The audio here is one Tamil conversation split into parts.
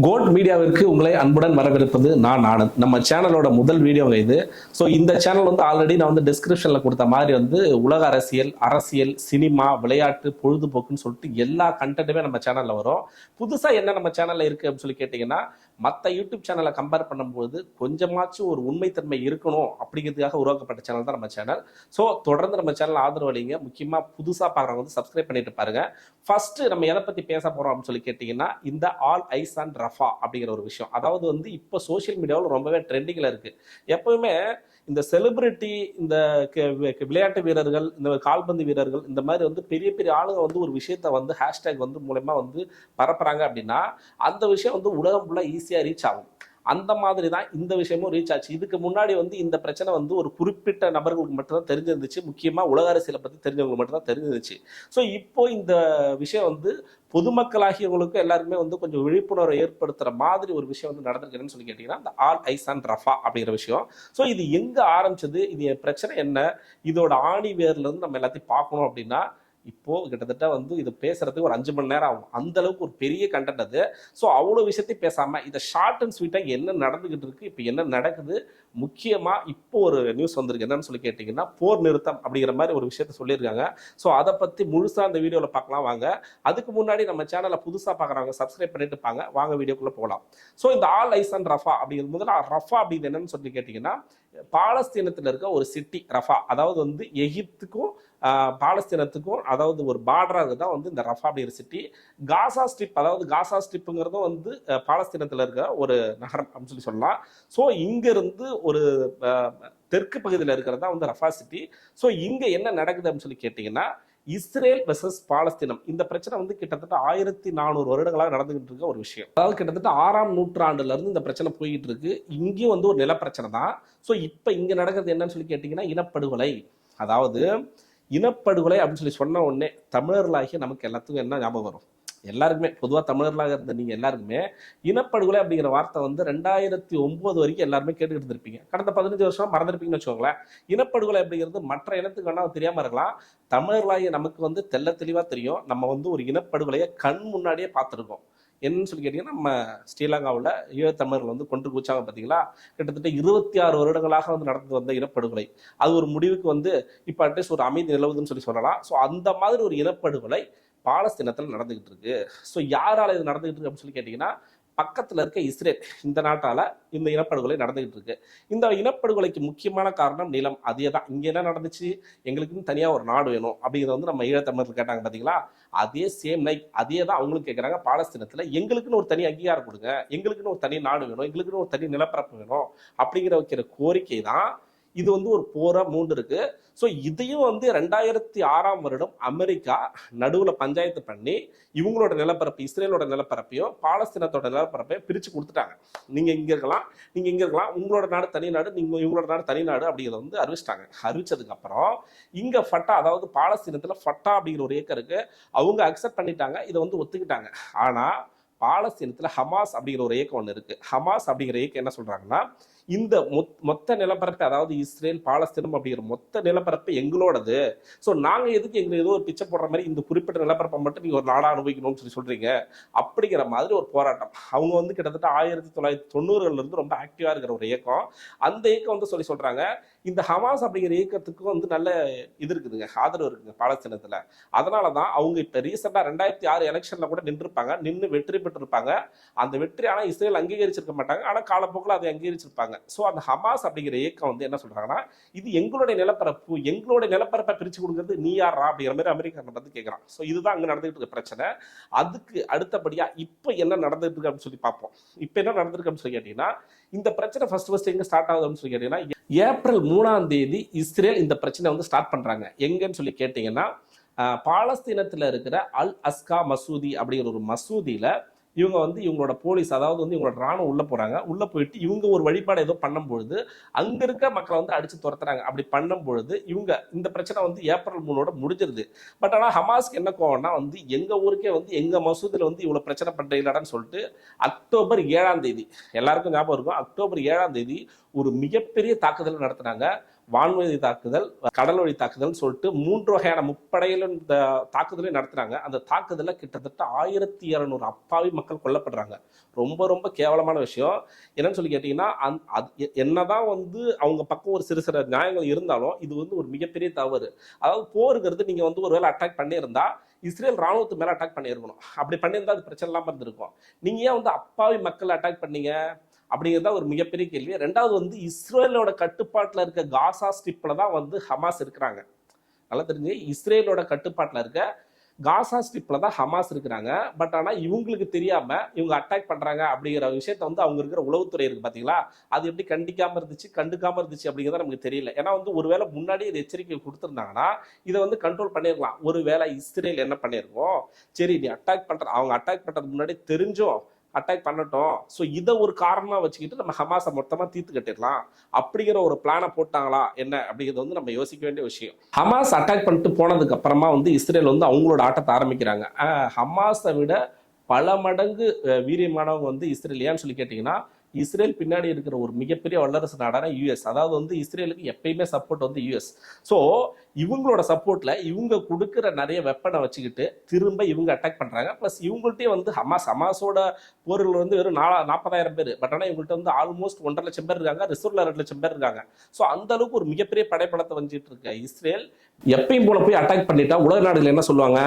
கோல்ட் மீடியாவிற்கு உங்களை அன்புடன் வரவிருப்பது நான் ஆனந்த். நம்ம சேனலோட முதல் வீடியோ இது. ஸோ இந்த சேனல் வந்து ஆல்ரெடி நான் வந்து டிஸ்கிரிப்ஷனில் கொடுத்த மாதிரி வந்து உலக அரசியல் அரசியல் சினிமா விளையாட்டு பொழுதுபோக்குன்னு சொல்லிட்டு எல்லா கண்டென்ட்டுமே நம்ம சேனலில் வரும். புதுசாக என்ன நம்ம சேனலில் இருக்குது அப்படின்னு சொல்லி கேட்டிங்கன்னா மற்ற யூடியூப் சேனலை கம்பேர் பண்ணும்போது கொஞ்சமாச்சும் ஒரு உண்மைத்தன்மை இருக்கணும் அப்படிங்கிறதுக்காக உருவாக்கப்பட்ட சேனல் தான் நம்ம சேனல் ஸோ தொடர்ந்து நம்ம சேனல் ஆதரவு அளிங்க. முக்கியமாக புதுசாக பார்க்குறவங்க வந்து சப்ஸ்கிரைப் பண்ணிட்டு பாருங்க. ஃபர்ஸ்ட் நம்ம எதை பற்றி பேச போகிறோம் அப்படின்னு சொல்லி கேட்டிங்கன்னா இந்த ஆல் ஐஸ் அண்ட் ரஃபா அப்படிங்கிற ஒரு விஷயம். அதாவது வந்து இப்போ சோஷியல் மீடியாவில் ரொம்பவே ட்ரெண்டிங்கில் இருக்குது எப்பவுமே இந்த செலிபிரிட்டி இந்த வி- விளையாட்டு வீரர்கள் இந்த கால்பந்து வீரர்கள் இந்த மாதிரி வந்து பெரிய பெரிய ஆளுங்க வந்து ஒரு விஷயத்த வந்து ஹேஷ்டேக் வந்து மூலயமா வந்து பரப்புறாங்க அப்படின்னா அந்த விஷயம் வந்து உலகம் ஃபுல்லாக ஈஸியாக ரீச் ஆகும். அந்த மாதிரி தான் இந்த விஷயமும் ரீச் ஆச்சு. இதுக்கு முன்னாடி வந்து இந்த பிரச்சனை வந்து ஒரு குறிப்பிட்ட நபர்களுக்கு மட்டும்தான் தெரிஞ்சிருந்துச்சு. முக்கியமாக உலக அரசியலை பற்றி தெரிஞ்சவங்களுக்கு மட்டும்தான் தெரிஞ்சிருந்துச்சு. ஸோ இப்போ இந்த விஷயம் வந்து பொதுமக்களாகியவங்களுக்கும் எல்லாருமே வந்து கொஞ்சம் விழிப்புணர்வை ஏற்படுத்துகிற மாதிரி ஒரு விஷயம் வந்து நடந்திருக்குன்னு சொல்லி கேட்டிங்கன்னா இந்த ஆல் ஐசான் ரஃபா அப்படிங்கிற விஷயம். ஸோ இது எங்கே ஆரம்பிச்சது? இது பிரச்சனை என்ன? இதோட ஆணி வேர்லேருந்து நம்ம எல்லாத்தையும் பார்க்கணும் அப்படின்னா இப்போ கிட்டத்தட்ட வந்து இது பேசுறதுக்கு ஒரு அஞ்சு மணி நேரம் ஆகும். அந்த அளவுக்கு ஒரு பெரிய கண்டென்ட் அது. ஸோ அவ்வளோ விஷயத்தையும் பேசாம இதை ஷார்ட் அண்ட் ஸ்வீட்டாக என்ன நடந்துகிட்டு இருக்கு இப்போ என்ன நடக்குது முக்கியமாக இப்போ ஒரு நியூஸ் வந்திருக்கு. என்னன்னு சொல்லி கேட்டிங்கன்னா போர் நிறுத்தம் அப்படிங்கிற மாதிரி ஒரு விஷயத்த சொல்லியிருக்காங்க. ஸோ அதை பற்றி முழுசாக அந்த வீடியோவில் பார்க்கலாம் வாங்க. அதுக்கு முன்னாடி நம்ம சேனலை புதுசாக பார்க்குறவங்க சப்ஸ்கிரைப் பண்ணிட்டு இருப்பாங்க. வாங்க வீடியோக்குள்ளே போகலாம். ஸோ இந்த ஆல் ஐசன் ரஃபா அப்படிங்கிறது முதல்ல ரஃபா அப்படிங்கிறது என்னன்னு சொல்லி கேட்டிங்கன்னா பாலஸ்தீனத்தில் இருக்க ஒரு சிட்டி ரஃபா. அதாவது வந்து எகிப்துக்கும் பாலஸ்தீனத்துக்கும் அதாவது ஒரு பார்டராக தான் வந்து இந்த ரஃபா அப்படிங்கிற சிட்டி காசா ஸ்ட்ரிப் அதாவது காசா ஸ்ட்ரிப்புங்கிறதும் வந்து பாலஸ்தீனத்தில் இருக்க ஒரு நகரம் அப்படின்னு சொல்லி சொல்லலாம். ஸோ இங்கேருந்து ஒரு தெற்கு பகுதியில் இருக்கிறது தான் வந்து ரஃபா சிட்டி. ஸோ இங்கே என்ன நடக்குது அப்படின்னு சொல்லி கேட்டிங்கன்னா இஸ்ரேல் வெர்சஸ் பாலஸ்தீனம். இந்த பிரச்சனை வந்து கிட்டத்தட்ட ஆயிரத்தி நானூறு வருடங்களாக நடந்துகிட்டு இருக்க ஒரு விஷயம். அதாவது கிட்டத்தட்ட ஆறாம் நூற்றாண்டுலேருந்து இந்த பிரச்சனை போயிட்டு இருக்கு. இங்கேயும் வந்து ஒரு நிலப்பிரச்சனை தான். ஸோ இப்போ இங்கே நடக்கிறது என்னன்னு சொல்லி கேட்டிங்கன்னா இனப்படுகொலை. அதாவது இனப்படுகொலை அப்படின்னு சொல்லி சொன்ன உடனே தமிழர்களாகிய நமக்கு எல்லாத்துக்கும் என்ன ஞாபகம் வரும்? எல்லாருக்குமே பொதுவாக தமிழர்களாக இருந்த நீங்கள் எல்லாருக்குமே இனப்படுகொலை அப்படிங்கிற வார்த்தை வந்து ரெண்டாயிரத்தி ஒன்பது வரைக்கும் எல்லாருமே கேட்டுக்கிட்டு இருந்திருப்பீங்க. கடந்த பதினஞ்சு வருஷம் மறந்துருப்பீங்கன்னு வச்சுக்கோங்களேன். இனப்படுகொலை அப்படிங்கிறது மற்ற இனத்துக்கு வேணால் தெரியாமல் இருக்கலாம். தமிழர்களாகிய நமக்கு வந்து தெள்ள தெளிவாக தெரியும். நம்ம வந்து ஒரு இனப்படுகொலையை கண் முன்னாடியே பார்த்துருக்கோம். என்னன்னு சொல்லி கேட்டிங்கன்னா நம்ம ஸ்ரீலங்காவில் ஈழத்தமிழர்கள் வந்து கொண்டு குச்சாங்க பார்த்தீங்களா கிட்டத்தட்ட இருபத்தி ஆறு வருடங்களாக வந்து நடந்து வந்த இனப்படுகொலை. அது ஒரு முடிவுக்கு வந்து இப்போ அட்லீஸ்ட் ஒரு அமைதி நிலவுதுன்னு சொல்லி சொல்லலாம். ஸோ அந்த மாதிரி ஒரு இனப்படுகொலை பாலஸ்தீனத்தில் நடந்துகிட்டு இருக்கு. ஸோ யாரால இது நடந்துகிட்டு இருக்கு அப்படின்னு சொல்லி கேட்டிங்கன்னா பக்கத்தில் இருக்க இஸ்ரேல் இந்த நாட்டால இந்த இனப்படுகொலை நடந்துகிட்டு இருக்கு. இந்த இனப்படுகொலைக்கு முக்கியமான காரணம் நிலம். அதே தான். இங்கே என்ன நடந்துச்சு? எங்களுக்குன்னு தனியாக ஒரு நாடு வேணும் அப்படிங்கிறத வந்து நம்ம ஈழத்தமிழர்கள் கேட்டாங்க பார்த்தீங்களா அதே சேம் லைக் அதே தான் அவங்களும் கேட்குறாங்க பாலஸ்தீனத்தில் எங்களுக்குன்னு ஒரு தனி அங்கீகாரம் கொடுங்க. எங்களுக்குன்னு ஒரு தனி நாடு வேணும். எங்களுக்குன்னு ஒரு தனி நிலப்பரப்பு வேணும் அப்படிங்கிற வைக்கிற கோரிக்கை தான் இது வந்து ஒரு போரா மூண்டு இருக்கு. ஸோ இதையும் வந்து ரெண்டாயிரத்தி ஆறாம் வருடம் அமெரிக்கா நடுவில் பஞ்சாயத்து பண்ணி இவங்களோட நிலப்பரப்பு இஸ்ரேலோட நிலப்பரப்பையும் பாலஸ்தீனத்தோட நிலப்பரப்பையும் பிரித்து கொடுத்துட்டாங்க. நீங்கள் இங்கே இருக்கலாம் நீங்கள் இங்கே இருக்கலாம் உங்களோட நாடு தனி நாடு நீங்கள் இவங்களோட நாடு தனி நாடு அப்படிங்கிறத வந்து அறிவிச்சிட்டாங்க. அறிவிச்சதுக்கப்புறம் இங்கே ஃபட்டா அதாவது பாலஸ்தீனத்தில் ஃபட்டா அப்படிங்கிற ஒரு ஏக்கருக்கு அவங்க அக்செப்ட் பண்ணிட்டாங்க இதை வந்து ஒத்துக்கிட்டாங்க. ஆனால் பாலஸ்தீனத்தில் ஹமாஸ் அப்படிங்கிற ஒரு இயக்கம் ஒன்று இருக்குது ஹமாஸ் அப்படிங்கிற இயக்கம் என்ன சொல்கிறாங்கன்னா இந்த மொத்- மொத்த நிலப்பரப்பு அதாவது இஸ்ரேல் பாலஸ்தீனம் அப்படிங்கிற மொத்த நிலப்பரப்பு எங்களோடது. ஸோ நாங்கள் எதுக்கு எங்களுக்கு ஏதோ ஒரு பிச்சை போடுற மாதிரி இந்த குறிப்பிட்ட நிலப்பரப்பை மட்டும் நீங்கள் ஒரு நாடாக அனுபவிக்கணும்னு சொல்லி சொல்கிறீங்க அப்படிங்கிற மாதிரி ஒரு போராட்டம். அவங்க வந்து கிட்டத்தட்ட ஆயிரத்தி தொள்ளாயிரத்தி தொண்ணூறுகள்லேருந்து ரொம்ப ஆக்டிவாக இருக்கிற ஒரு இயக்கம். அந்த இயக்கம் வந்து சொல்லி சொல்கிறாங்க இந்த ஹமாஸ் அப்படிங்கிற இயக்கத்துக்கும் வந்து நல்ல இது இருக்குதுங்க ஆதரவு இருக்குங்க பாலஸ்தீனத்தில். அதனால தான் அவங்க இப்போ ரீசெண்டாக ரெண்டாயிரத்தி ஆறு எலெக்ஷனில் கூட நின்றுருப்பாங்க நின்று வெற்றி பெற்றிருப்பாங்க. அந்த வெற்றி ஆனால் இஸ்ரேல் அங்கீகரிச்சிருக்க மாட்டாங்க ஆனால் காலப்போக்கில் அதை அங்கீகரிச்சிருப்பாங்க. ஸோ அந்த ஹமாஸ் அப்படிங்கிற இயக்கம் வந்து என்ன சொல்றாங்கன்னா இது எங்களுடைய நிலப்பரப்பு எங்களுடைய நிலப்பரப்பை பிரிச்சு கொடுக்குறது நீ யாரா அப்படிங்கிற மாதிரி அமெரிக்கா வந்து கேட்கறான் ஸோ இதுதான் அங்கே நடந்துகிட்டு இருக்க பிரச்சனை. அதுக்கு அடுத்தபடியாக இப்போ என்ன நடந்துகிட்டு இருக்கு அப்படின்னு சொல்லி பார்ப்போம். இப்போ என்ன நடந்திருக்கு அப்படின்னு சொல்லி கேட்டிங்கன்னா இந்த பிரச்சனை ஃபர்ஸ்ட் ஃபர்ஸ்ட் எங்கே ஸ்டார்ட் ஆகுதுன்னு சொல்லி கேட்டிங்கன்னா ஏப்ரல் மூணாம் தேதி இஸ்ரேல் இந்த பிரச்சனை வந்து ஸ்டார்ட் பண்றாங்க. எங்கன்னு சொல்லி கேட்டிங்கன்னா பாலஸ்தீனத்தில் இருக்கிற அல் அஸ்கா மசூதி அப்படிங்கிற ஒரு மசூதியில இவங்க வந்து இவங்களோட போலீஸ் அதாவது வந்து இவங்களோட ராணுவம் உள்ள போறாங்க. உள்ள போயிட்டு இவங்க ஒரு வழிபாடு ஏதோ பண்ணும்பொழுது அங்க இருக்க மக்களை வந்து அடிச்சு துரத்துறாங்க. அப்படி பண்ணும்பொழுது இவங்க இந்த பிரச்சனை வந்து ஏப்ரல் மூணோட முடிஞ்சிருது. பட் ஆனால் ஹமாஸ்க்கு என்ன கோவம்னா வந்து எங்க ஊருக்கே வந்து எங்க மசூதியில் வந்து இவ்வளவு பிரச்சனை பண்றீங்களான்னு சொல்லிட்டு அக்டோபர் ஏழாம் தேதி எல்லாருக்கும் ஞாபகம் இருக்கும். அக்டோபர் ஏழாம் தேதி ஒரு மிகப்பெரிய தாக்குதல் நடத்துனாங்க. வான்வழி தாக்குதல் கடல் வழி தாக்குதல் சொல்லிட்டு மூன்று வகையான முப்படையிலும் இந்த தாக்குதலையும் நடத்துறாங்க. அந்த தாக்குதலில் கிட்டத்தட்ட ஆயிரத்தி இரநூறு அப்பாவி மக்கள் கொல்லப்படுறாங்க. ரொம்ப ரொம்ப கேவலமான விஷயம். என்னன்னு சொல்லி கேட்டிங்கன்னா அந் அது என்னதான் வந்து அவங்க பக்கம் ஒரு சிறு சிறு நியாயங்கள் இருந்தாலும் இது வந்து ஒரு மிகப்பெரிய தவறு. அதாவது போருங்கிறது நீங்கள் வந்து ஒரு வேலை அட்டாக் பண்ணியிருந்தா இஸ்ரேல் ராணுவத்து மேலே அட்டாக் பண்ணியிருக்கணும். அப்படி பண்ணியிருந்தா அது பிரச்சனை இல்லாமல் இருந்திருக்கும். நீங்கள் ஏன் வந்து அப்பாவி மக்கள் அட்டாக் பண்ணீங்க? அப்படிங்கிறது தான் ஒரு மிகப்பெரிய கேள்வி. ரெண்டாவது வந்து இஸ்ரேலோட கட்டுப்பாட்டில் இருக்க காசா ஸ்ட்ரிப்பில் தான் வந்து ஹமாஸ் இருக்கிறாங்க. நல்லா தெரிஞ்சு இஸ்ரேலோட கட்டுப்பாட்டில் இருக்க காசா ஸ்ட்ரிப்பில் தான் ஹமாஸ் இருக்கிறாங்க. பட் ஆனால் இவங்களுக்கு தெரியாமல் இவங்க அட்டாக் பண்ணுறாங்க அப்படிங்கிற விஷயத்த வந்து அவங்க இருக்கிற உளவுத்துறை இருக்குது பார்த்தீங்களா அது எப்படி கண்டிக்காமல் இருந்துச்சு கண்டுக்காமல் இருந்துச்சு அப்படிங்கிறத நமக்கு தெரியல. ஏன்னா வந்து ஒருவேளை முன்னாடி இது எச்சரிக்கை கொடுத்துருந்தாங்கன்னா இதை வந்து கண்ட்ரோல் பண்ணிருக்கலாம் ஒருவேளை இஸ்ரேல் என்ன பண்ணியிருக்கோம் சரி நீ அட்டாக் பண்ணுற அவங்க அட்டாக் பண்ணுறதுக்கு முன்னாடி தெரிஞ்சும் அட்டாக் பண்ணட்டும். ஸோ இதை ஒரு காரணமாக வச்சுக்கிட்டு நம்ம ஹமாஸை மொத்தமாக தீர்த்து கட்டிடலாம். அப்படிங்கிற ஒரு பிளானை போட்டாங்களா என்ன அப்படிங்கிறது வந்து நம்ம யோசிக்க வேண்டிய விஷயம். ஹமாஸ் அட்டாக் பண்ணிட்டு போனதுக்கு அப்புறமா வந்து இஸ்ரேல் வந்து அவங்களோட ஆட்டத்தை ஆரம்பிக்கிறாங்க. ஹமாஸை விட பல மடங்கு வீரியமானவங்க வந்து இஸ்ரேல். ஏன்னு சொல்லி கேட்டிங்கன்னா இஸ்ரேல் பின்னாடி இருக்கிற ஒரு மிகப்பெரிய வல்லரசு நாடான யூஎஸ் அதாவது வந்து இஸ்ரேலுக்கு எப்பயுமே சப்போர்ட் வந்து யூஎஸ் ஸோ இவங்களோட சப்போர்ட்ல இவங்க கொடுக்குற நிறைய வெப்பனை வச்சுக்கிட்டு திரும்ப இவங்க அட்டாக் பண்றாங்க. ப்ளஸ் இவங்கள்ட்டே வந்து ஹமாஸ் ஹமாஸோட போர்கள் வந்து வெறும் நாலா நாற்பதாயிரம் பேர். பட் ஆனால் இவங்கள்ட்ட வந்து ஆல்மோஸ்ட் ஒன்றரை லட்சம் பேர் இருக்காங்க. ரிசர்வ்ல ரெண்டு லட்சம் பேர் இருக்காங்க. ஸோ அந்த அளவுக்கு ஒரு மிகப்பெரிய படைப்படத்தை வந்துட்டு இருக்க இஸ்ரேல். எப்பயும் போல போய் அட்டாக் பண்ணிட்டா உலக நாடுகள் என்ன சொல்லுவாங்க?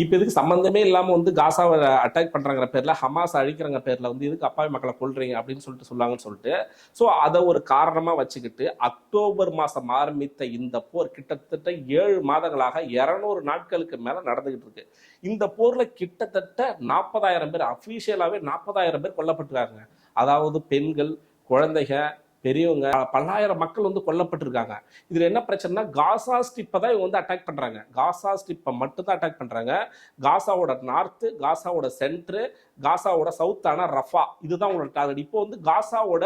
இப்போ இதுக்கு சம்பந்தமே இல்லாம வந்து காசாவை அட்டாக் பண்றாங்கிற பேர்ல ஹமாஸ் அழிக்கிறங்க பேர்ல வந்து இதுக்கு அப்பாவி மக்களை கொல்றீங்க அப்படின்னு சொல்லிட்டு சொல்லுவாங்கன்னு சொல்லிட்டு ஸோ அதை ஒரு காரணமா வச்சுக்கிட்டு அக்டோபர் மாசம் ஆரம்பித்த இந்த போர் கிட்டத்தட்ட ஏழு மாதங்களாக இருநூறு நாட்களுக்கு மேல நடந்துகிட்டு இருக்கு. இந்த போர்ல கிட்டத்தட்ட நாற்பதாயிரம் பேர் அஃபீஷியலாவே நாற்பதாயிரம் பேர் கொல்லப்பட்டிருக்காங்க. அதாவது பெண்கள் குழந்தைங்க பெரியவங்க பல்லாயிரம் மக்கள் வந்து கொல்லப்பட்டிருக்காங்க. இதுல என்ன பிரச்சனைனா காசா ஸ்ட்ரிப்பை தான் இவங்க வந்து அட்டாக் பண்றாங்க. காசா ஸ்ட்ரிப்பை மட்டும் தான் அட்டாக் பண்றாங்க. காசாவோட நார்த்து காசாவோட சென்ட்ரு காசாவோட சவுத்தான ரஃபா. இதுதான் உங்களோட டார்கெட் இப்போ வந்து காசாவோட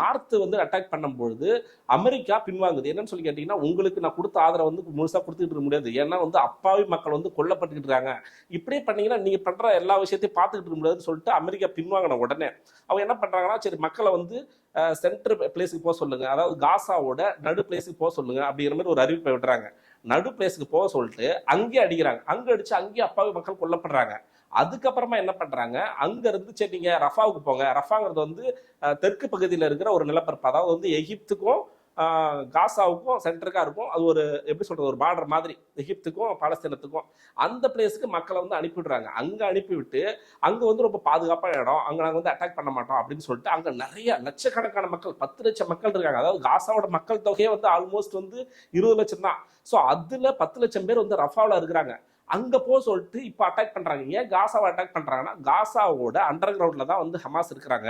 நார்த்து வந்து அட்டாக் பண்ணும்பொழுது அமெரிக்கா பின்வாங்குது. என்னன்னு சொல்லி கேட்டீங்கன்னா உங்களுக்கு நான் கொடுத்த ஆதரவு வந்து முழுசாக கொடுத்துட்டு இருக்க முடியாது. ஏன்னா வந்து அப்பாவி மக்கள் வந்து கொல்லப்பட்டுக்கிட்டு இருக்காங்க இப்படியே பண்ணீங்கன்னா நீங்கள் பண்ணுற எல்லா விஷயத்தையும் பார்த்துக்கிட்டு இருக்க முடியாதுன்னு சொல்லிட்டு அமெரிக்கா பின்வாங்கின உடனே அவங்க என்ன பண்ணுறாங்கன்னா சரி மக்களை வந்து சென்டர் பிளேஸுக்கு போக சொல்லுங்கள் அதாவது காசாவோட நடு பிளேஸுக்கு போக சொல்லுங்கள் அப்படிங்கிற மாதிரி ஒரு அறிவிப்பை விடுறாங்க நடு பிளேஸுக்கு போக சொல்லிட்டு அங்கேயே அடிக்கிறாங்க. அங்கே அடித்து அங்கேயே அப்பாவி மக்கள் கொல்லப்படுறாங்க. அதுக்கப்புறமா என்ன பண்ணுறாங்க அங்கேருந்து சரி நீங்கள் ரஃபாவுக்கு போங்க. ரஃபாங்கிறது வந்து தெற்கு பகுதியில் இருக்கிற ஒரு நிலப்பரப்பு. அதாவது வந்து எகிப்துக்கும் காசாவுக்கும் சென்டருக்காக இருக்கும். அது ஒரு எப்படி சொல்கிறது ஒரு பார்டர் மாதிரி. எகிப்துக்கும் பாலஸ்தீனத்துக்கும். அந்த பிளேஸுக்கு மக்களை வந்து அனுப்பிவிடுறாங்க. அங்கே அனுப்பிவிட்டு அங்கே வந்து ரொம்ப பாதுகாப்பான இடம். அங்கே நாங்கள் வந்து அட்டாக் பண்ண மாட்டோம் அப்படின்னு சொல்லிட்டு அங்கே நிறைய லட்சக்கணக்கான மக்கள் பத்து லட்சம் மக்கள் இருக்காங்க. அதாவது காசாவோட மக்கள் தொகையே வந்து ஆல்மோஸ்ட் வந்து இருபது லட்சம் தான் ஸோ அதில் பத்து லட்சம் பேர் வந்து ரஃபாவில் இருக்கிறாங்க. அங்க போக சொல்லிட்டு இப்போ அட்டாக் பண்றாங்க. ஏன் காசாவை அட்டாக் பண்றாங்கன்னா காசாவோட அண்டர் கிரவுண்ட்ல தான் வந்து ஹமாஸ் இருக்கிறாங்க.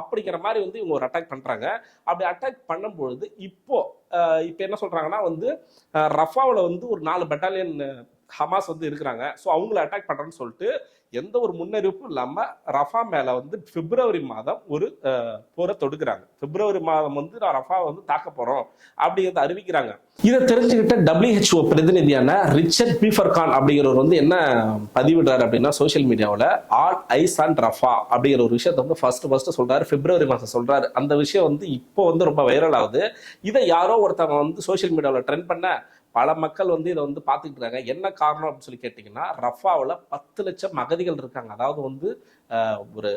அப்படிங்கிற மாதிரி வந்து இவங்க ஒரு அட்டாக் பண்றாங்க. அப்படி அட்டாக் பண்ணும்பொழுது இப்போ இப்போ என்ன சொல்றாங்கன்னா வந்து ரஃபாவில் ரஃபாவுல வந்து ஒரு நாலு பட்டாலியன் ஹமாஸ் வந்து இருக்கிறாங்க. ஸோ அவங்கள அட்டாக் பண்ணுறேன்னு சொல்லிட்டு எந்த ஒரு முன்னறிவிப்பும் இல்லாமல் ரஃபா மேலே வந்து பிப்ரவரி மாதம் ஒரு போரை தொடுக்கிறாங்க. பிப்ரவரி மாதம் வந்து நான் ரஃபா வந்து தாக்க போகிறோம் அப்படிங்கிறத அறிவிக்கிறாங்க. இதை தெரிஞ்சுக்கிட்ட டபிள்யூஹெச்ஓ பிரதிநிதியான ரிச்சர்ட் பீஃபர் கான் அப்படிங்கிறவர் வந்து என்ன பதிவிடுறாரு அப்படின்னா சோஷியல் மீடியாவில் ஆல் ஐஸ் அண்ட் ரஃபா அப்படிங்கிற ஒரு விஷயத்தை வந்து ஃபர்ஸ்ட் ஃபர்ஸ்ட் சொல்றாரு. பிப்ரவரி மாதம் சொல்றாரு. அந்த விஷயம் வந்து இப்போ வந்து ரொம்ப வைரல் ஆகுது. இதை யாரோ ஒருத்தவங்க வந்து சோஷியல் மீடியாவில் ட்ரெண்ட் பண்ண பல மக்கள் வந்து இதை வந்து பார்த்துக்கிட்டு இருக்காங்க என்ன காரணம் அப்படின்னு சொல்லி கேட்டிங்கன்னா ரஃபாவில் பத்து லட்சம் அகதிகள் இருக்காங்க. அதாவது வந்து ஒரு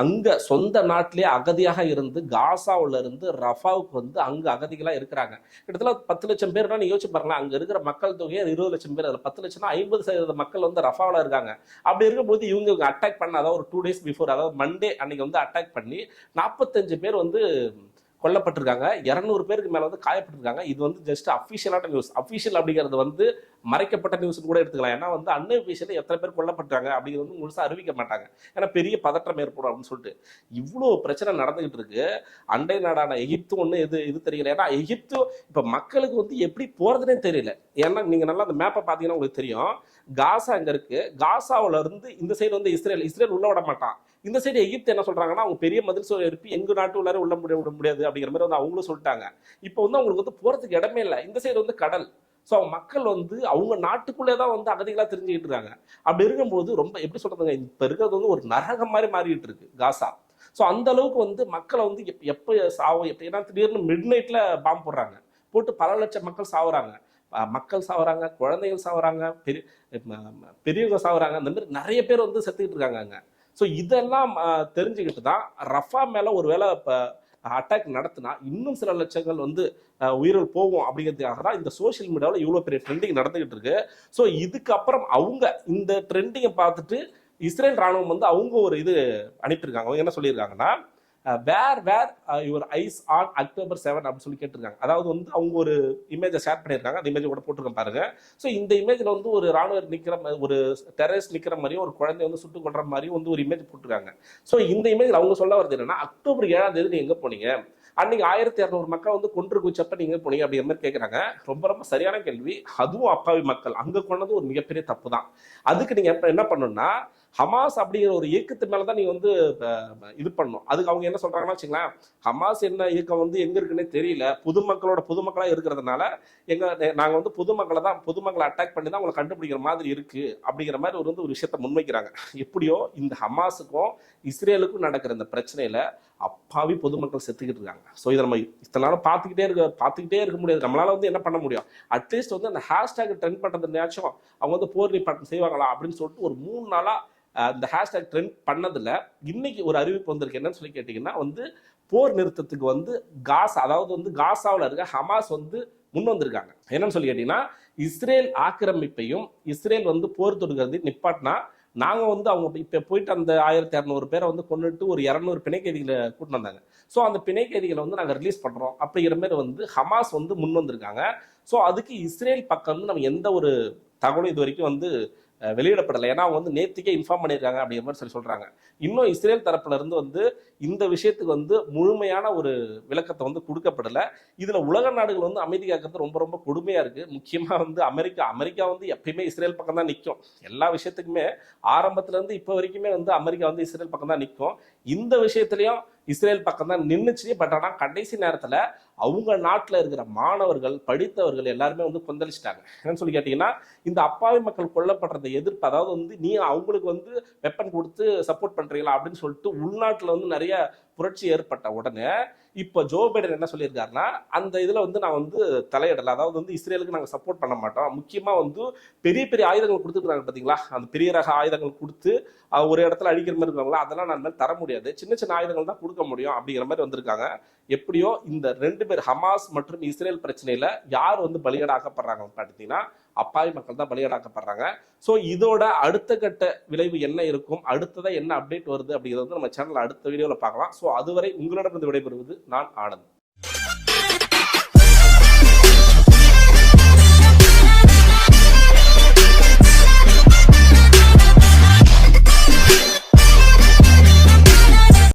அங்கே சொந்த நாட்டிலே அகதியாக இருந்து காசாவில் இருந்து ரஃபாவுக்கு வந்து அங்கே அகதிகளாக இருக்கிறாங்க. கிட்டத்தட்ட பத்து லட்சம் பேர்னா நீ யோசிச்சு பாருங்களேன் அங்கே இருக்கிற மக்கள் தொகையை இருபது லட்சம் பேர். அதில் பத்து லட்சம்னா ஐம்பது சதவீத மக்கள் வந்து ரஃபாவில் இருக்காங்க. அப்படி இருக்கும்போது இவங்க அட்டாக் பண்ண அதாவது ஒரு டூ டேஸ் பிஃபோர் அதாவது மண்டே அன்னைக்கு வந்து அட்டாக் பண்ணி நாற்பத்தஞ்சு பேர் வந்து கொல்லப்பட்டிருக்காங்க. இரநூறு பேருக்கு மேலே வந்து காயப்பட்டிருக்காங்க. இது வந்து ஜஸ்ட் அஃபிஷியலான நியூஸ் அஃபிஷியல் அப்படிங்கிறது வந்து மறைக்கப்பட்ட நியூஸ் கூட எடுத்துக்கலாம். ஏன்னா வந்து அன்னை எத்தனை பேர் கொல்லப்பட்டாங்க அப்படிங்கிறது வந்து முழுசா அறிவிக்க மாட்டாங்க. ஏன்னா பெரிய பதற்றம் ஏற்படும் அப்படின்னு சொல்லிட்டு. இவ்வளோ பிரச்சனை நடந்துகிட்டு இருக்கு. அண்டை நாடான எகிப்து ஒன்று இது இது தெரியல. ஏன்னா எகிப்து இப்போ மக்களுக்கு வந்து எப்படி போகிறதுனே தெரியல. ஏன்னா நீங்க நல்லா அந்த மேப்பை பார்த்தீங்கன்னா உங்களுக்கு தெரியும். காசா அங்க இருக்கு? காசாவுல இருந்து இந்த சைடு வந்து இஸ்ரேல். இஸ்ரேல் உள்ள விட மாட்டான். இந்த சைடு எகிப்து என்ன சொல்றாங்கன்னா அவங்க பெரிய மதில் இருப்பி எழுப்பி எங்க நாட்டு உள்ளார உள்ள முடிய விட முடியாது அப்படிங்கிற மாதிரி வந்து அவங்களும் சொல்லிட்டாங்க. இப்போ வந்து அவங்களுக்கு வந்து போறதுக்கு இடமே இல்லை. இந்த சைடு வந்து கடல். ஸோ அவங்க மக்கள் வந்து அவங்க நாட்டுக்குள்ளே தான் வந்து அகதிகளாக தெரிஞ்சுக்கிட்டு இருக்காங்க. அப்படி இருக்கும்போது ரொம்ப எப்படி சொல்கிறதுங்க இப்போ இருக்கிறது வந்து ஒரு நரகம் மாதிரி மாறிட்டு இருக்கு காசா. ஸோ அந்த அளவுக்கு வந்து மக்களை வந்து எப் எப்போ சாவும் எப்போ ஏன்னா திடீர்னு மிட் நைட்டில் பாம்பு போடுறாங்க. போட்டு பல லட்சம் மக்கள் சாவுறாங்க. மக்கள் சாவுறாங்க குழந்தைகள் சாவுறாங்க பெரிய பெரியவங்க சாவுறாங்க. அந்த மாதிரி நிறைய பேர் வந்து செத்துக்கிட்டு இருக்காங்க ஸோ இதெல்லாம் தெரிஞ்சுக்கிட்டு தான் ரஃபா மேலே ஒரு வேலை இப்போ அட்டாக் நடத்தினா இன்னும் சில லட்சங்கள் வந்து உயிரில் போகும் அப்படிங்கிறதுக்காக தான் இந்த சோஷியல் மீடியாவில் இவ்வளோ பெரிய ட்ரெண்டிங் நடந்துகிட்டு இருக்கு. ஸோ இதுக்கப்புறம் அவங்க இந்த ட்ரெண்டிங்கை பார்த்துட்டு இஸ்ரேல் ராணுவம் வந்து அவங்க ஒரு இது அனுப்பியிருக்காங்க. அவங்க என்ன சொல்லியிருக்காங்கன்னா where where your eyes on October seven அப்படின்னு சொல்லி கேட்டிருக்காங்க. அதாவது வந்து அவங்க ஒரு இமேஜை ஷேர் பண்ணியிருக்காங்க. அந்த இமேஜை கூட போட்டிருக்கேன் பாருங்க. ஸோ இந்த இமேஜில் வந்து ஒரு ராணுவ நிற்கிற ஒரு டெரரிஸ்ட் நிற்கிற மாதிரியும் ஒரு குழந்தைய வந்து சுட்டு கொள்ற மாதிரியும் வந்து ஒரு இமேஜ் போட்டிருக்காங்க. ஸோ இந்த இமேஜில் அவங்க சொல்ல வருது என்னன்னா அக்டோபர் ஏழாம் தேதி எங்கே போனீங்க? அன்னைக்கு ஆயிரத்தி இரநூறு மக்கள் வந்து கொன்று குச்சப்ப நீங்க போனீங்க அப்படிங்கிற மாதிரி கேட்குறாங்க ரொம்ப ரொம்ப சரியான கேள்வி. அதுவும் அப்பாவி மக்கள். அங்க கொண்டது ஒரு மிகப்பெரிய தப்பு தான் அதுக்கு நீங்க என்ன பண்ணணும்னா ஹமாஸ் அப்படிங்கிற ஒரு இயக்கத்து மேலே தான் நீ வந்து இது பண்ணணும். அதுக்கு அவங்க என்ன சொல்கிறாங்கன்னா வச்சுங்களேன் ஹமாஸ் என்ன இயக்கம் வந்து எங்கே இருக்குன்னே தெரியல. பொதுமக்களோட பொதுமக்களாக இருக்கிறதுனால எங்கள் நாங்கள் வந்து பொதுமக்களை தான் பொதுமக்களை அட்டாக் பண்ணி தான் உங்களை கண்டுபிடிக்கிற மாதிரி இருக்குது அப்படிங்கிற மாதிரி ஒரு வந்து ஒரு விஷயத்தை முன்வைக்கிறாங்க. எப்படியோ இந்த ஹமாஸுக்கும் இஸ்ரேலுக்கும் நடக்கிற இந்த பிரச்சனையில் அப்பாவி பொதுமக்கள் செத்துக்கிட்டு இருக்காங்க. ஸோ இதை நம்ம இத்தனை நாளும் பார்த்துக்கிட்டே இருக்க பார்த்துக்கிட்டே இருக்க முடியாது. நம்மளால வந்து என்ன பண்ண முடியும்? அட்லீஸ்ட் வந்து அந்த ஹேஷ்டேக் ட்ரெண்ட் பண்ணுறதுனாச்சும் அவங்க வந்து போர் நிப்பாட்டம் செய்வாங்களா அப்படின்னு சொல்லிட்டு ஒரு மூணு நாளாக இந்த ஹேஷ்டேக் ட்ரெண்ட் பண்ணதில் இன்னைக்கு ஒரு அறிவிப்பு வந்திருக்கு. என்னன்னு சொல்லி கேட்டிங்கன்னா வந்து போர் நிறுத்தத்துக்கு வந்து காசா அதாவது வந்து காசாவில் இருக்க ஹமாஸ் வந்து முன் வந்திருக்காங்க. என்னன்னு சொல்லி கேட்டிங்கன்னா இஸ்ரேல் ஆக்கிரமிப்பையும் இஸ்ரேல் வந்து போர் தொடுக்கிறது நிப்பாட்டினா நாங்கள் வந்து அவங்க இப்போ போயிட்டு அந்த ஆயிரத்தி இரநூறு பேரை வந்து கொண்டுட்டு ஒரு இரநூறு பிணைக்கைதிகளை கூட்டிட்டு வந்தாங்க. ஸோ அந்த பிணைக்கைதிகளை வந்து நாங்கள் ரிலீஸ் பண்ணுறோம் அப்படிங்கிற மாதிரி வந்து ஹமாஸ் வந்து முன் வந்திருக்காங்க. ஸோ அதுக்கு இஸ்ரேல் பக்கம் வந்து நம்ம எந்த ஒரு தகவலும் இது வரைக்கும் வந்து வெளியிடப்படலை. ஏன்னா அவங்க வந்து நேத்திக்கே இன்ஃபார்ம் பண்ணியிருக்காங்க அப்படிங்கிற மாதிரி சொல்லி சொல்கிறாங்க இன்னும் இஸ்ரேல் தரப்புல இருந்து வந்து இந்த விஷயத்துக்கு வந்து முழுமையான ஒரு விளக்கத்தை வந்து கொடுக்கப்படலை. இதில் உலக நாடுகள் வந்து அமைதி காக்கிறது ரொம்ப ரொம்ப கொடுமையாக இருக்குது முக்கியமாக வந்து அமெரிக்கா. அமெரிக்கா வந்து எப்பயுமே இஸ்ரேல் பக்கம் தான் நிற்கும் எல்லா விஷயத்துக்குமே ஆரம்பத்துலேருந்து இப்போ வரைக்குமே வந்து அமெரிக்கா வந்து இஸ்ரேல் பக்கம் தான் நிற்கும் இந்த விஷயத்துலையும் இஸ்ரேல் பக்கம் தான் நின்றுச்சு பட் ஆனால் கடைசி நேரத்தில் அவங்க நாட்டில் இருக்கிற மாணவர்கள் படித்தவர்கள் எல்லாருமே வந்து கொந்தளிச்சிட்டாங்க. என்னன்னு சொல்லி கேட்டிங்கன்னா இந்த அப்பாவி மக்கள் கொல்லப்படுறதை எதிர்ப்பு அதாவது வந்து நீ அவங்களுக்கு வந்து வெப்பன் கொடுத்து சப்போர்ட் பண்ணுறீங்களா அப்படின்னு சொல்லிட்டு உள்நாட்டில் வந்து நிறைய புரட்சி ஏற்பட்ட உடனே இப்போ ஜோ பைடன் என்ன சொல்லியிருக்காருன்னா அந்த இதில் வந்து நான் வந்து தலையிடலை. அதாவது வந்து இஸ்ரேலுக்கு நாங்கள் சப்போர்ட் பண்ண மாட்டோம். முக்கியமாக வந்து பெரிய பெரிய ஆயுதங்கள் கொடுத்துருக்காங்க பார்த்தீங்களா அந்த பெரிய ரக ஆயுதங்கள் கொடுத்து ஒரு இடத்துல அழிக்கிற மாதிரி இருக்காங்களா? அதெல்லாம் நான் மேலே தர முடியாது. சின்ன சின்ன ஆயுதங்கள் தான் கொடுக்க முடியும் அப்படிங்கிற மாதிரி வந்திருக்காங்க. எப்படியோ இந்த ரெண்டு பேர் ஹமாஸ் மற்றும் இஸ்ரேல் பிரச்சனையில் யார் வந்து பலிகடாக்கப்படுறாங்க பார்த்தீங்கன்னா அப்பாவி மக்கள் தான் பலிகடாக்கப்படுறாங்க. ஸோ இதோட அடுத்த கட்ட விளைவு என்ன இருக்கும்? அடுத்ததா என்ன அப்டேட் வருது அப்படிங்கிறது வந்து நம்ம சேனல் அடுத்த வீடியோவில் பார்க்கலாம். ஸோ அதுவரை உங்களிடமிருந்து விடைபெறுவது நான் ஆனந்த்.